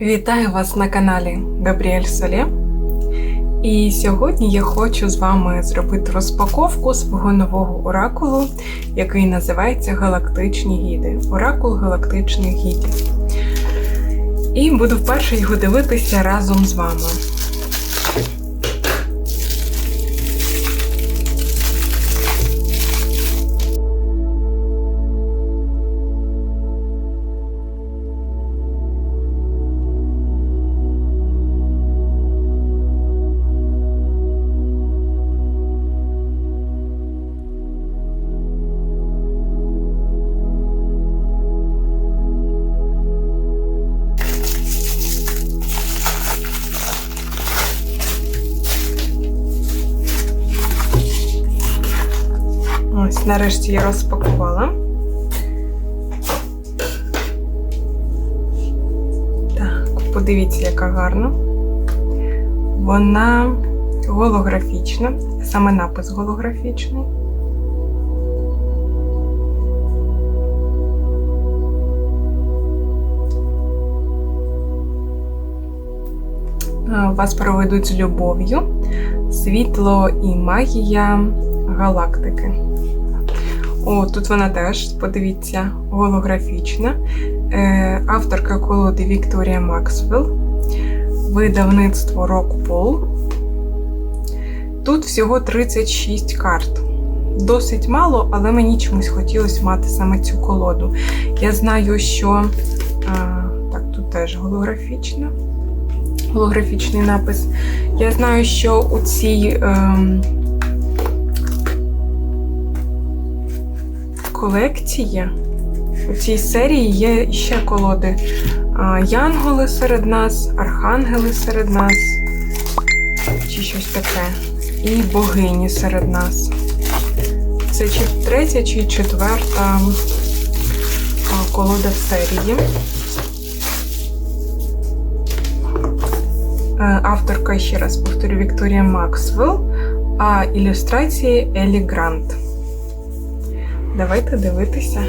Вітаю вас на каналі Габріель Солє. І сьогодні я хочу з вами зробити розпаковку свого нового оракулу, який називається Галактичні гіди. Оракул галактичних гідів. І буду вперше його дивитися разом з вами. Нарешті я розпакувала. Так, подивіться, яка гарна. Вона голографічна, саме напис голографічний. Вас проведуть з любов'ю, світло і магія галактики. О, тут вона теж, подивіться, голографічна. Е, авторка колоди Вікторія Максвелл. Видавництво Рокпол. Тут всього 36 карт. Досить мало, але мені чомусь хотілося мати саме цю колоду. Я знаю, що. А, так, тут теж голографічна. Голографічний напис. Я знаю, що у цій. Ем, колекції. У цій серії є ще колоди Янголи серед нас, Архангели серед нас, чи щось таке. І богині серед нас. Це чи третя, чи четверта колода в серії. Е, Авторка, ще раз повторю, Вікторія Максвелл, а ілюстрації Елі Грант. Давайте дивитися.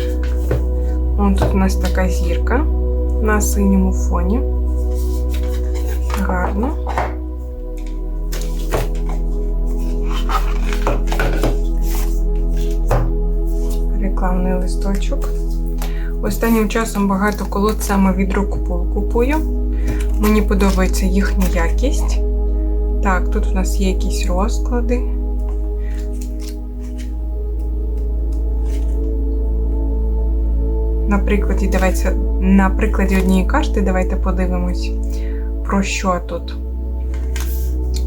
Вон тут у нас така зірка на синьому фоні. Гарно. Рекламний листочок. Останнім часом багато колод саме від Рокпол купую. Мені подобається їхня якість. Так, тут у нас є якісь розклади. На прикладі, давайте, на прикладі однієї карти давайте подивимось, про що тут.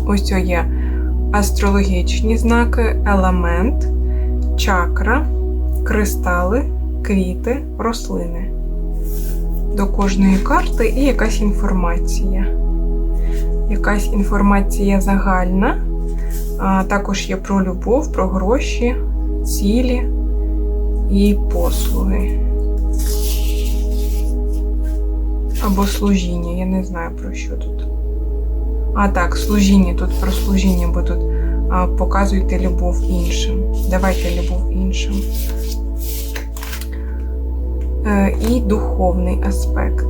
Ось це є астрологічні знаки, елемент, чакра, кристали, квіти, рослини. До кожної карти і якась інформація. Якась інформація загальна. А Також є про любов, про гроші, цілі і послуги. Або служіння, я не знаю про що тут. А, так, служіння, тут про служіння, бо тут а, показуйте любов іншим. Давайте любов іншим. Е, і духовний аспект.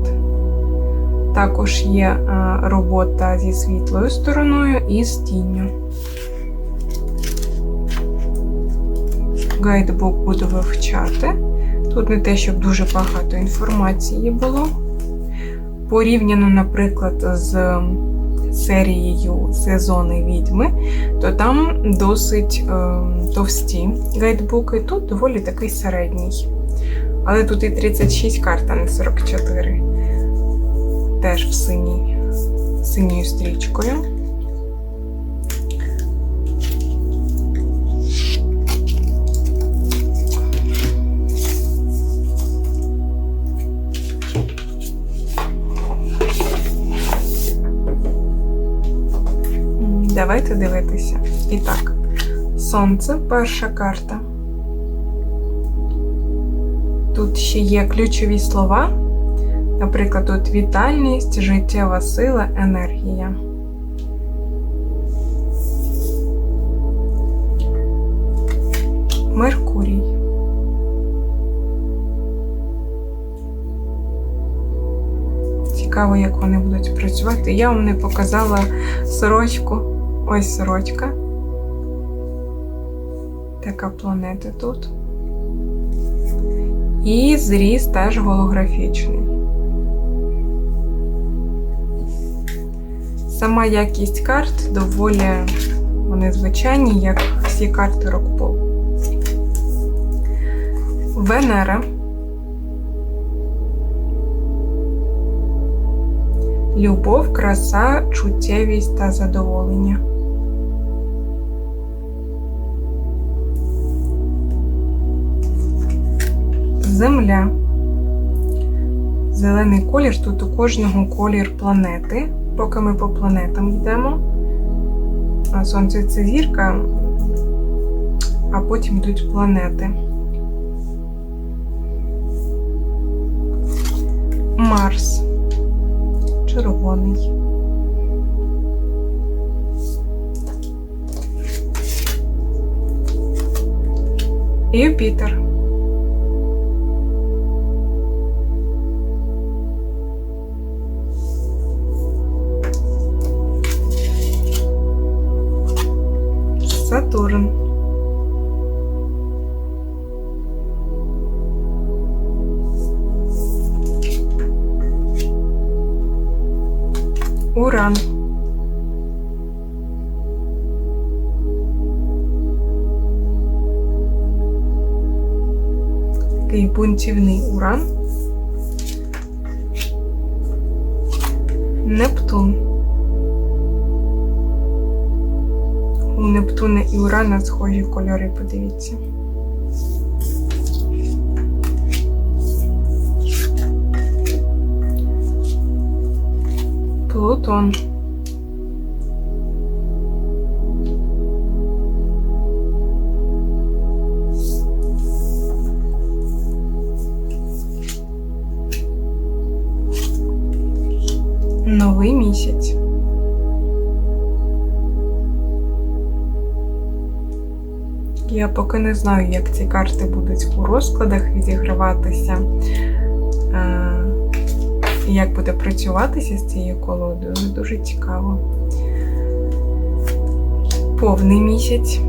Також є а, робота зі світлою стороною і з тінню. Гайдбук буду вивчати. Тут не те, щоб дуже багато інформації було порівняно, наприклад, з серією сезони відьми, то там досить е, товсті гайдбуки, тут доволі такий середній. Але тут і 36 карт, а не 44. Теж в синій, синьою стрічкою. Давайте дивитися. І так, сонце перша карта. Тут ще є ключові слова. Наприклад, тут вітальність, життєва сила, енергія. Меркурій. цікаво, як вони будуть працювати. Я вам не показала сорочку. Ось сорочка. Така планета тут. І зріз теж голографічний. Сама якість карт доволі вони звичайні, як всі карти Рокпол. Венера. Любов, краса, чуттєвість та задоволення. Земля. Зелений колір. Тут у кожного колір планети. Поки ми по планетам йдемо. А Сонце це зірка, а потім йдуть планети. Марс. Червоний. Юпітер. Сатурн. Уран. Такий бунтівний уран. Нептун. Нептуна і Урана схожі кольори, подивіться. Плутон. Новий місяць. Я поки не знаю, як ці карти будуть у розкладах відіграватися, е, і як буде працюватися з цією колодою. Дуже цікаво. Повний місяць.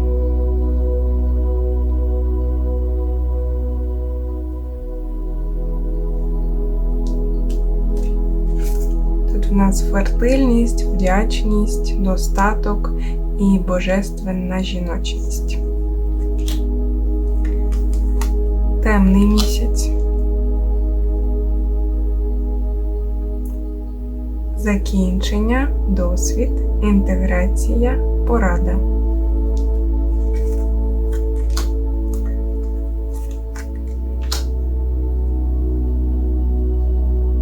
У нас фертильність, вдячність, достаток і божественна жіночність. Темний місяць. Закінчення, досвід, інтеграція, порада.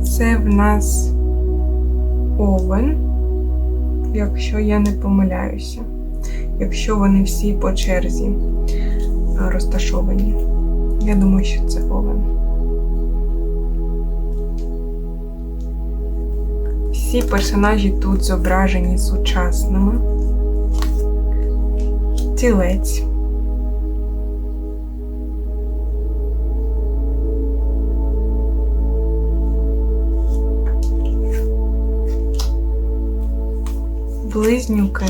Це в нас овен, якщо я не помиляюся, якщо вони всі по черзі розташовані. Я думаю, що це овен. Всі персонажі тут зображені сучасними. Тілець. Близнюки.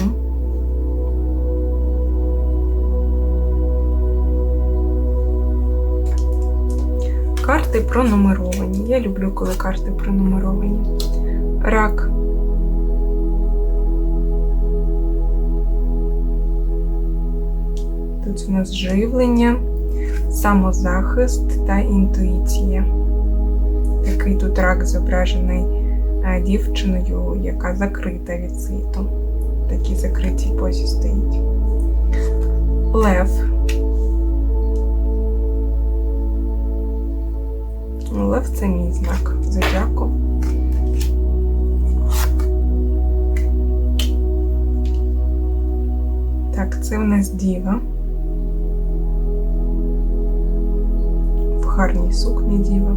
Карти пронумеровані. Я люблю, коли карти пронумеровані. Рак. Тут у нас живлення, самозахист та інтуїція. Такий тут рак зображений е, дівчиною, яка закрита від світу. Такій закритій позі стоїть. Лев. Це мій знак зодіаку. Так, це в нас діва. В гарній сукні діва.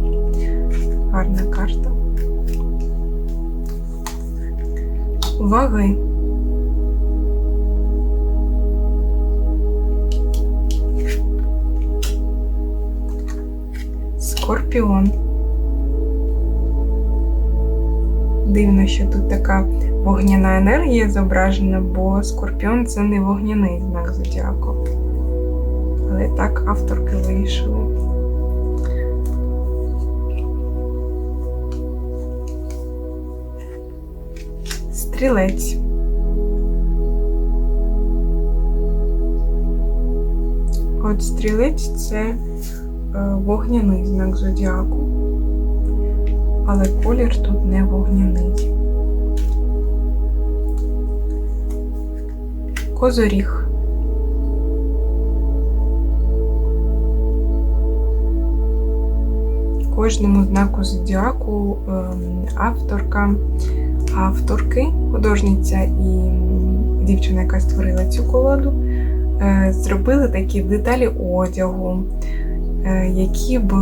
Гарна карта. Ваги. Скорпіон. Дивно, що тут така вогняна енергія зображена, бо скорпіон це не вогняний знак зодіаку. Але так авторки вирішили. Стрілець. От стрілець це е, вогняний знак зодіаку, але колір тут не вогняний. Козоріг. Кожному знаку зодіаку ем, авторка, авторки, художниця і дівчина, яка створила цю колоду, е, зробили такі деталі одягу, е, які б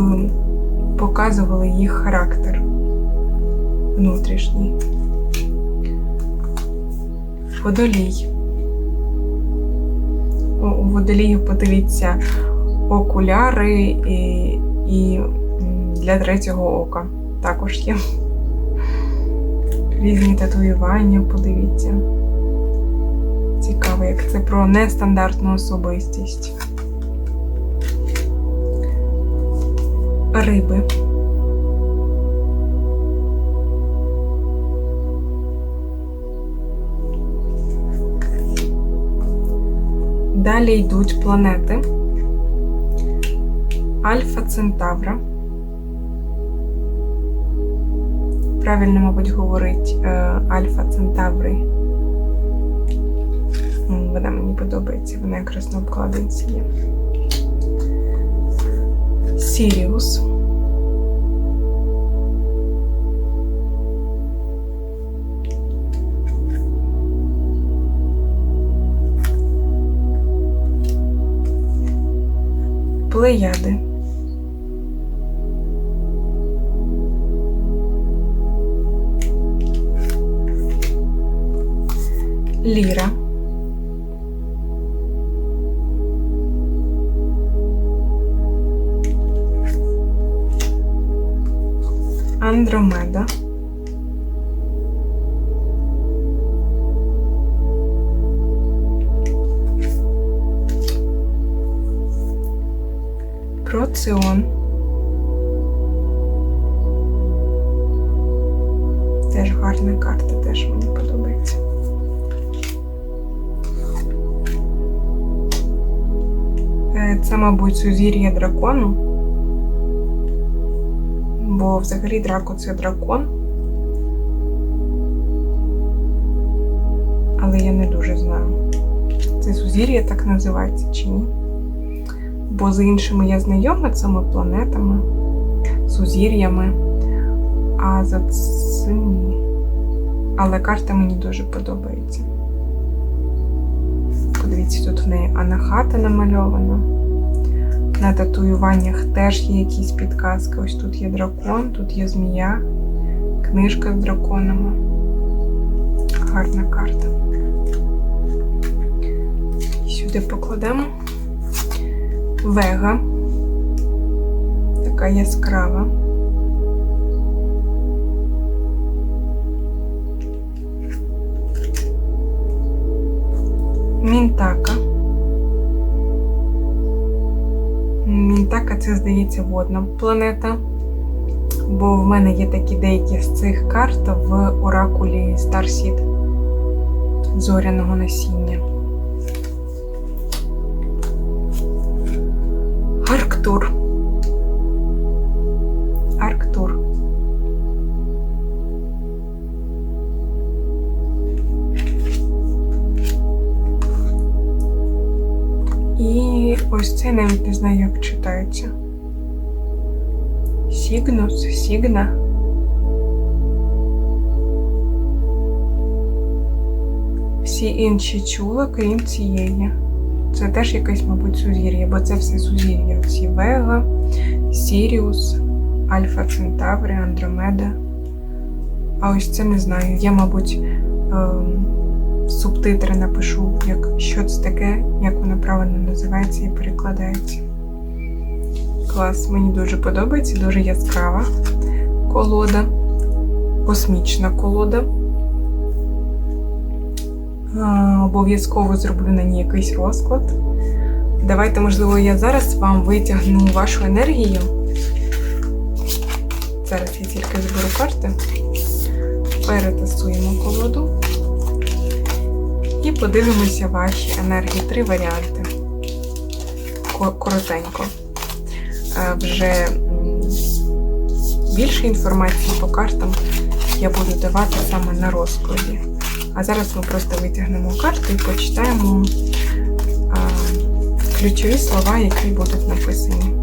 показували їх характер внутрішній. Водолій. У водолію подивіться окуляри і, і для третього ока також є. Різні татуювання, подивіться. Цікаво, як це про нестандартну особистість. Риби. Далі йдуть планети Альфа Центавра. Правильно, мабуть, говорить е, Альфа Центаври. Вона мені подобається, вона якраз на обкладинці є. Сіріус. Плеяди. Ліра. Андромеда. Проціон. Теж гарна карта, теж мені подобається. Е, Це, мабуть, сузір'я дракону. Бо взагалі драко це дракон. Але я не дуже знаю. Це сузір'я так називається чи ні? Бо з іншими я знайома цими планетами, сузір'ями, а за цим ні. Але карта мені дуже подобається. Подивіться, тут в неї анахата намальована. На татуюваннях теж є якісь підказки. Ось тут є дракон, тут є змія, книжка з драконами. Гарна карта. Сюди покладемо. Вега. Така яскрава. Мінтака. Мінтака це, здається, водна планета. Бо в мене є такі деякі з цих карт в оракулі Старсід зоряного насіння. Арктур. Арктур. І ось це навіть не знаю, як читається. Сігнус, Сігна. Всі інші чула, крім цієї. Це теж якесь, мабуть, сузір'я, бо це все сузір'я. Ці Вега, Сіріус, Альфа Центаври, Андромеда. А ось це не знаю. Я, мабуть, ем, субтитри напишу, як, що це таке, як воно правильно називається і перекладається. Клас, мені дуже подобається, дуже яскрава колода. космічна колода. Обов'язково зроблю на ній якийсь розклад. Давайте, можливо, я зараз вам витягну вашу енергію. Зараз я тільки зберу карти, перетасуємо колоду і подивимося ваші енергії. Три варіанти. Ко- Коротенько. Е, Вже більше інформації по картам я буду давати саме на розкладі. А зараз ми просто витягнемо карту і почитаємо а, ключові слова, які будуть написані.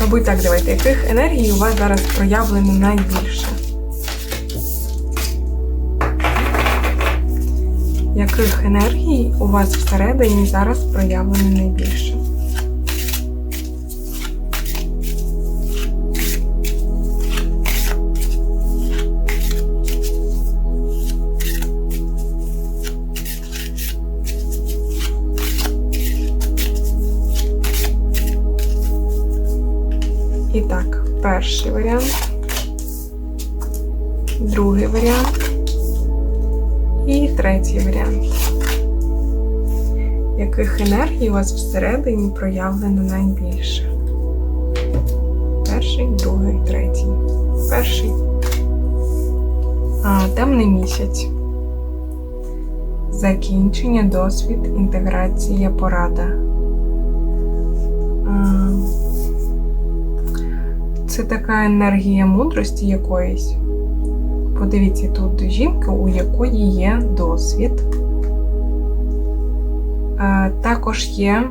Мабуть, так, давайте. Яких енергій у вас зараз проявлено найбільше? Яких енергій у вас всередині зараз проявлено найбільше? Перший варіант, другий варіант і третій варіант. Яких енергій у вас всередині проявлено найбільше? Перший, другий, третій. Перший. А, темний місяць. Закінчення, досвід, інтеграція, порада. А, це така енергія мудрості якоїсь. Подивіться, тут жінка, у якої є досвід. Також є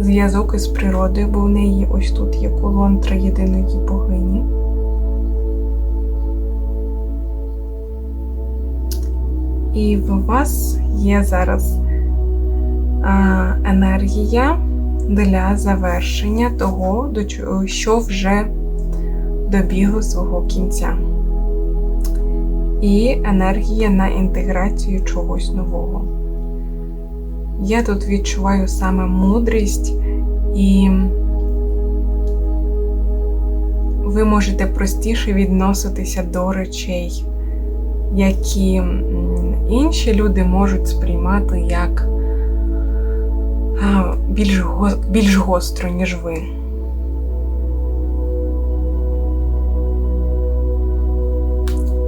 зв'язок із природою, бо в неї ось тут є колон триєдиної богині. І в вас є зараз енергія для завершення того, що вже добігло свого кінця. І енергія на інтеграцію чогось нового. Я тут відчуваю саме мудрість, і ви можете простіше відноситися до речей, які інші люди можуть сприймати як більш, го- більш гостро, ніж ви.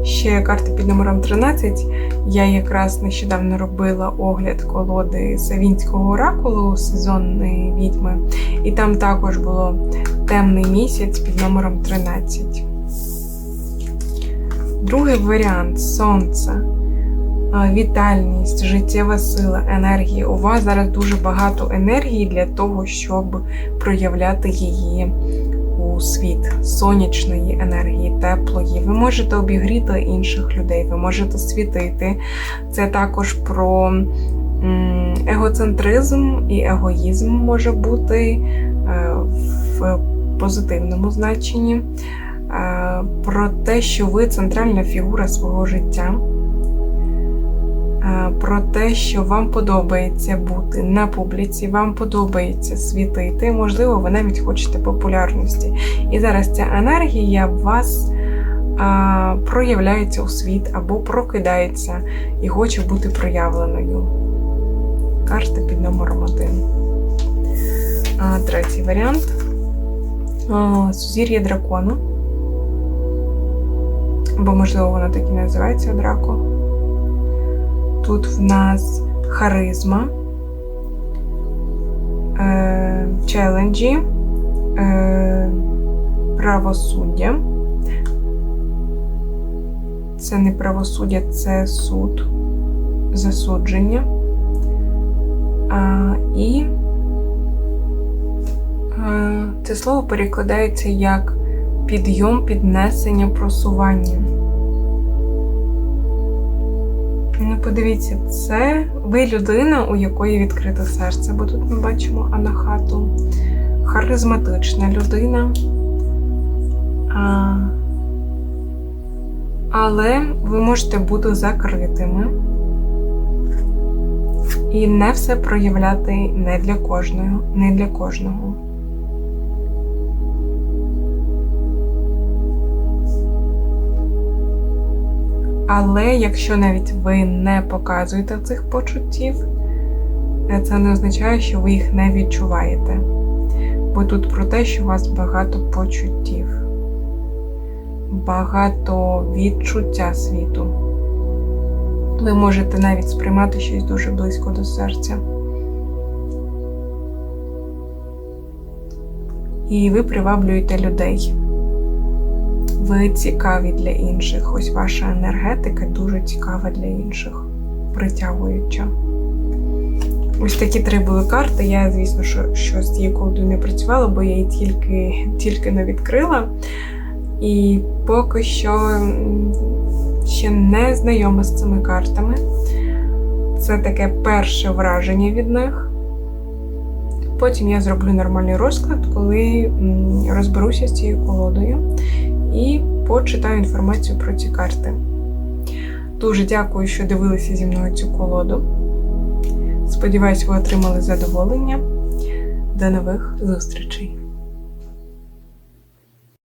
Ще карта під номером 13. Я якраз нещодавно робила огляд колоди Савінського оракулу сезонної відьми, і там також було темний місяць під номером 13. Другий варіант сонце. Вітальність, життєва сила, енергія. У вас зараз дуже багато енергії для того, щоб проявляти її у світ сонячної енергії, теплої. Ви можете обігріти інших людей, ви можете світити. Це також про егоцентризм і егоїзм може бути е, в позитивному значенні. Е, Про те, що ви центральна фігура свого життя. Про те, що вам подобається бути на публіці, вам подобається світити, можливо, ви навіть хочете популярності. І зараз ця енергія вас а, проявляється у світ або прокидається і хоче бути проявленою. Карта під номером 1. А, третій варіант. Сузір'я дракону. Або, можливо, воно так і називається Драко. Тут в нас харизма, е, челенджі, е, правосуддя. Це не правосуддя, це суд, засудження. А, і е, це слово перекладається як підйом, піднесення, просування. Ну, подивіться, це ви людина, у якої відкрите серце, бо тут ми бачимо анахату. Харизматична людина. А, але ви можете бути закритими. І не все проявляти не для кожного, не для кожного. Але якщо навіть ви не показуєте цих почуттів, е, це не означає, що ви їх не відчуваєте. Бо тут про те, що у вас багато почуттів, багато відчуття світу. Ви можете навіть сприймати щось дуже близько до серця. І ви приваблюєте людей. Ви цікаві для інших. Ось ваша енергетика дуже цікава для інших, притягуюча. Ось такі три були карти. Я, звісно, що, що з цією колодою не працювала, бо я її тільки, тільки не відкрила. І поки що ще не знайома з цими картами. Це таке перше враження від них. Потім я зроблю нормальний розклад, коли розберуся з цією колодою і почитаю інформацію про ці карти. Дуже дякую, що дивилися зі мною цю колоду. Сподіваюсь, ви отримали задоволення. До нових зустрічей!